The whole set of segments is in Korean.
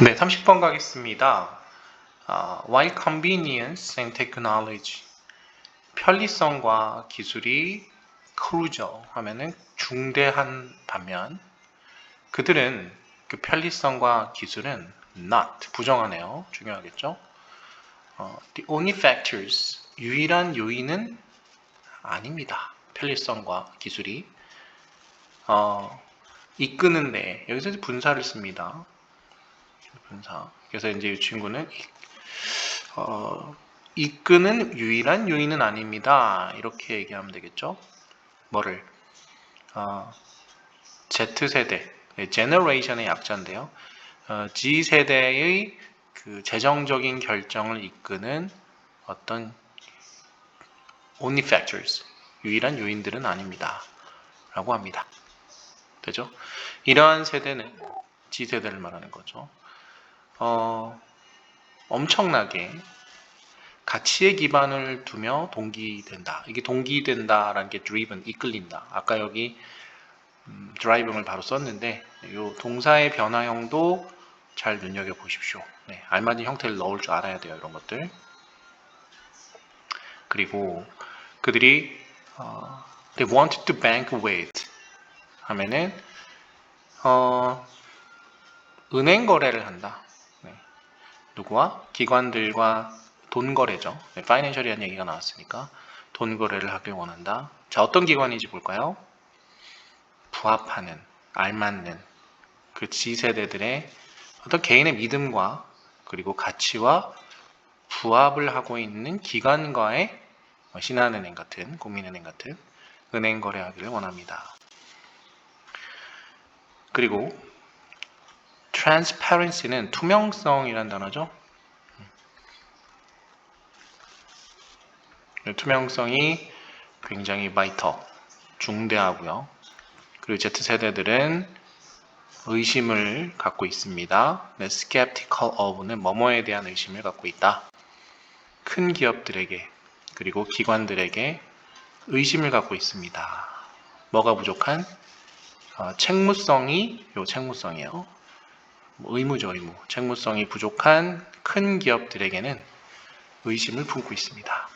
네, 30번 가겠습니다. 아, while convenience and technology 편리성과 기술이 크루저 하면은 중대한 반면 그들은 그 편리성과 기술은 not 부정하네요. 중요하겠죠? 어, the only factors 유일한 요인은 아닙니다. 편리성과 기술이 어, 이끄는데 여기서 분사를 씁니다. 분사. 그래서 이제 이 친구는 이- 어, 이끄는 유일한 요인은 아닙니다. 이렇게 얘기하면 되겠죠. 뭐를 어, Z 세대, generation의 약자인데요. 어, G 세대의 그 재정적인 결정을 이끄는 어떤 only factors, 유일한 요인들은 아닙니다. 라고 합니다. 되죠? 이러한 세대는 G 세대를 말하는 거죠. 어, 엄청나게 가치에 기반을 두며 동기된다. 이게 동기된다라는 게 driven, 이끌린다. 아까 여기 음, driving을 바로 썼는데 이 동사의 변화형도 잘 눈여겨 보십시오. 네, 알맞은 형태를 넣을 줄 알아야 돼요. 이런 것들. 그리고 그들이 어, they wanted to bank with 하면은 어, 은행 거래를 한다. 네. 누구와? 기관들과 돈 거래죠. 네, 파이낸셜이라는 얘기가 나왔으니까 돈 거래를 하길 원한다. 자, 어떤 기관인지 볼까요? 부합하는, 알맞는 그 지세대들의 어떤 개인의 믿음과 그리고 가치와 부합을 하고 있는 기관과의 뭐 신한은행 같은, 국민은행 같은 은행 거래하기를 원합니다. 그리고 transparency는 투명성이란 단어죠. 이 투명성이 굉장히 바이터, 중대하고요. 그리고 Z세대들은 의심을 갖고 있습니다. 네, skeptical of는 뭐뭐에 대한 의심을 갖고 있다. 큰 기업들에게 그리고 기관들에게 의심을 갖고 있습니다. 뭐가 부족한? 어, 책무성이 요 책무성이에요. 뭐 의무죠, 의무. 책무성이 부족한 큰 기업들에게는 의심을 품고 있습니다.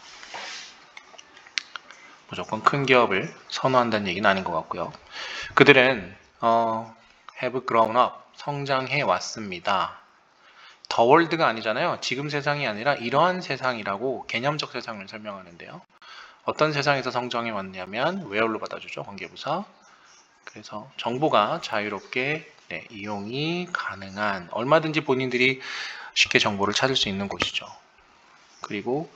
무조건 큰 기업을 선호한다는 얘기는 아닌 것 같고요. 그들은 어, have grown up, 성장해 왔습니다. 더 월드가 아니잖아요. 지금 세상이 아니라 이러한 세상이라고 개념적 세상을 설명하는데요. 어떤 세상에서 성장해 왔냐면 where로 받아주죠, 관계부사. 그래서 정보가 자유롭게 네, 이용이 가능한 얼마든지 본인들이 쉽게 정보를 찾을 수 있는 곳이죠. 그리고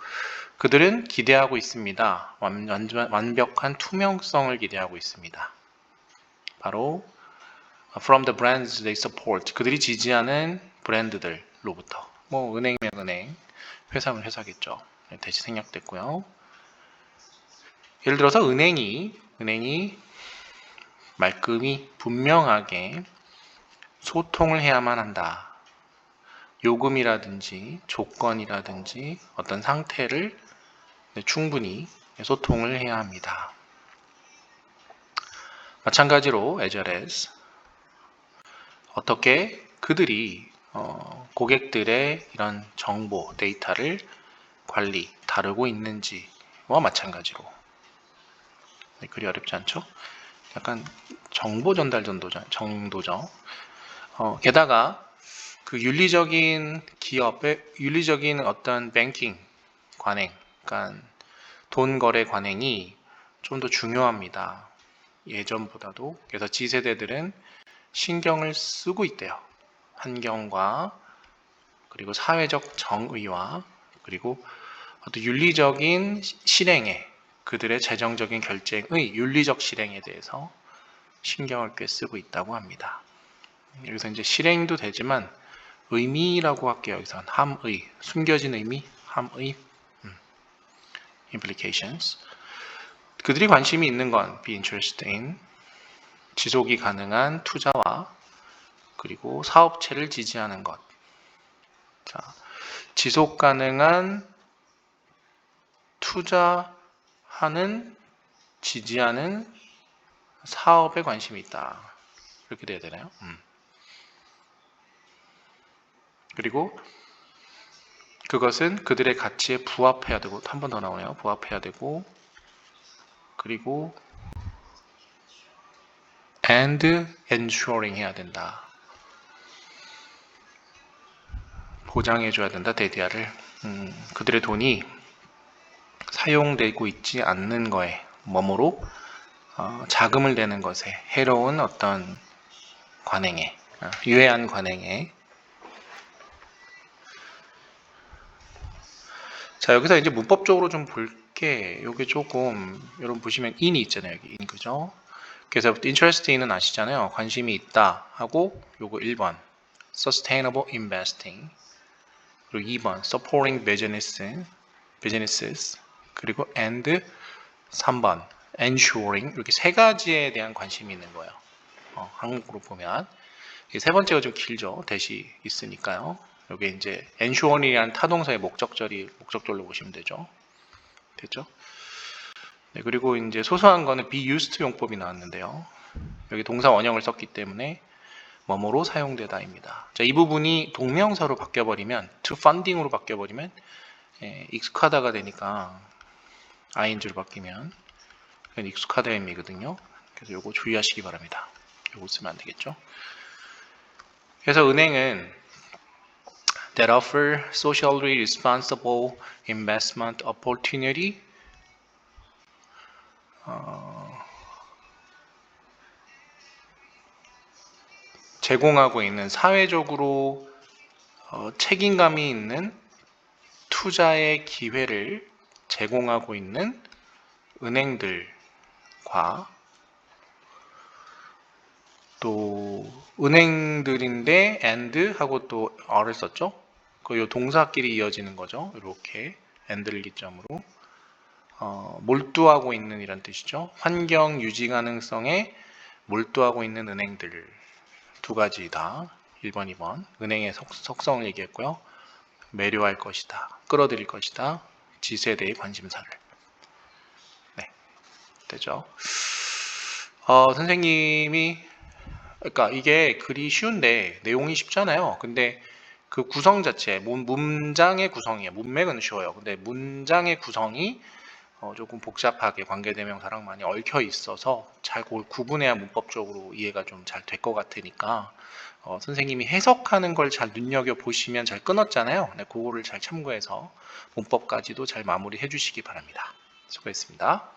그들은 기대하고 있습니다. 완, 완전- 완벽한 투명성을 기대하고 있습니다. 바로 from the brands they support 그들이 지지하는 브랜드들로부터 뭐 은행이면 은행, 회사면 회사겠죠. 네, 대시 생략됐고요. 예를 들어서 은행이 은행이 말끔히 분명하게 소통을 해야만 한다. 요금이라든지 조건이라든지 어떤 상태를 네, 충분히 소통을 해야 합니다. 마찬가지로 as 어떻게 그들이 어, 고객들의 이런 정보, 데이터를 관리, 다루고 있는지와 마찬가지로 네, 그리 어렵지 않죠? 약간 정보 전달 정도죠. 정도죠. 어, 게다가 그 윤리적인 기업의 윤리적인 어떤 뱅킹 관행, 그러니까 돈 거래 관행이 좀 더 중요합니다. 예전보다도 그래서 지세대들은 신경을 쓰고 있대요. 환경과 그리고 사회적 정의와 그리고 어떤 윤리적인 시- 실행에 그들의 재정적인 결정의 윤리적 실행에 대해서 신경을 꽤 쓰고 있다고 합니다. 여기서 이제 실행도 되지만 의미라고 할게요. 여기서 함의 숨겨진 의미, 함의 음, implications. 그들이 관심이 있는 건 be interested in 지속이 가능한 투자와 그리고 사업체를 지지하는 것. 자, 지속 가능한 투자하는 지지하는 사업에 관심이 있다. 이렇게 돼야 되나요? 음. 그리고 그것은 그들의 가치에 부합해야 되고 한 번 더 나오네요. 부합해야 되고 그리고 and ensuring 해야 된다. 보장해줘야 된다. 데디아를 음, 그들의 돈이 사용되고 있지 않는 거에 뭐뭐로 어, 자금을 내는 것에 해로운 어떤 관행에 어, 유해한 관행에 자 여기서 이제 문법적으로 좀 볼게. 요게 조금 여러분 보시면 in이 있잖아요 여기 in. 그죠? 그래서 interest in은 아시잖아요. 관심이 있다 하고 요거 1번. sustainable investing. 그리고 2번. supporting business businesses. 그리고 and 3번. ensuring. 이렇게 세 가지에 대한 관심이 있는 거예요. 어, 한국으로 보면. 이세 번째가 좀 길죠. 대시 있으니까요 여기 이제 ensure이라는 타동사의 목적절이 목적절로 보시면 되죠? 됐죠? 네, 그리고 이제 소소한 거는 used 용법이 나왔는데요. 여기 동사 원형을 썼기 때문에 뭐뭐로 사용되다입니다. 자, 이 부분이 동명사로 바뀌어 버리면 to funding으로 바뀌어 버리면 예, 익숙하다가 되니까 ing로 바뀌면 그건 익숙하다 의미거든요. 그래서 요거 주의하시기 바랍니다. 요거 쓰면 안 되겠죠? 그래서 은행은 that offer socially responsible investment opportunity 어, 제공하고 있는 사회적으로 어, 책임감이 있는 투자의 기회를 제공하고 있는 은행들과 또 은행들인데 and 하고 또 r을 썼죠. 그요 동사끼리 이어지는 거죠. 이렇게 and를 기점으로 어, 몰두하고 있는 이란 뜻이죠. 환경 유지 가능성에 몰두하고 있는 은행들 두 가지다. 1번, 2번 은행의 속, 속성을 얘기했고요. 매료할 것이다. 끌어들일 것이다. 지세대의 관심사를. 네, 되죠. 어, 선생님이 그러니까 이게 글이 쉬운데 내용이 쉽잖아요. 근데 그 구성 자체, 문, 문장의 구성이에요. 문맥은 쉬워요. 근데 문장의 구성이 어, 조금 복잡하게 관계대명사랑 많이 얽혀 있어서 잘 그걸 구분해야 문법적으로 이해가 좀 잘 될 것 같으니까 어, 선생님이 해석하는 걸 잘 눈여겨 보시면 잘 끊었잖아요. 네, 그거를 잘 참고해서 문법까지도 잘 마무리해 주시기 바랍니다. 수고했습니다.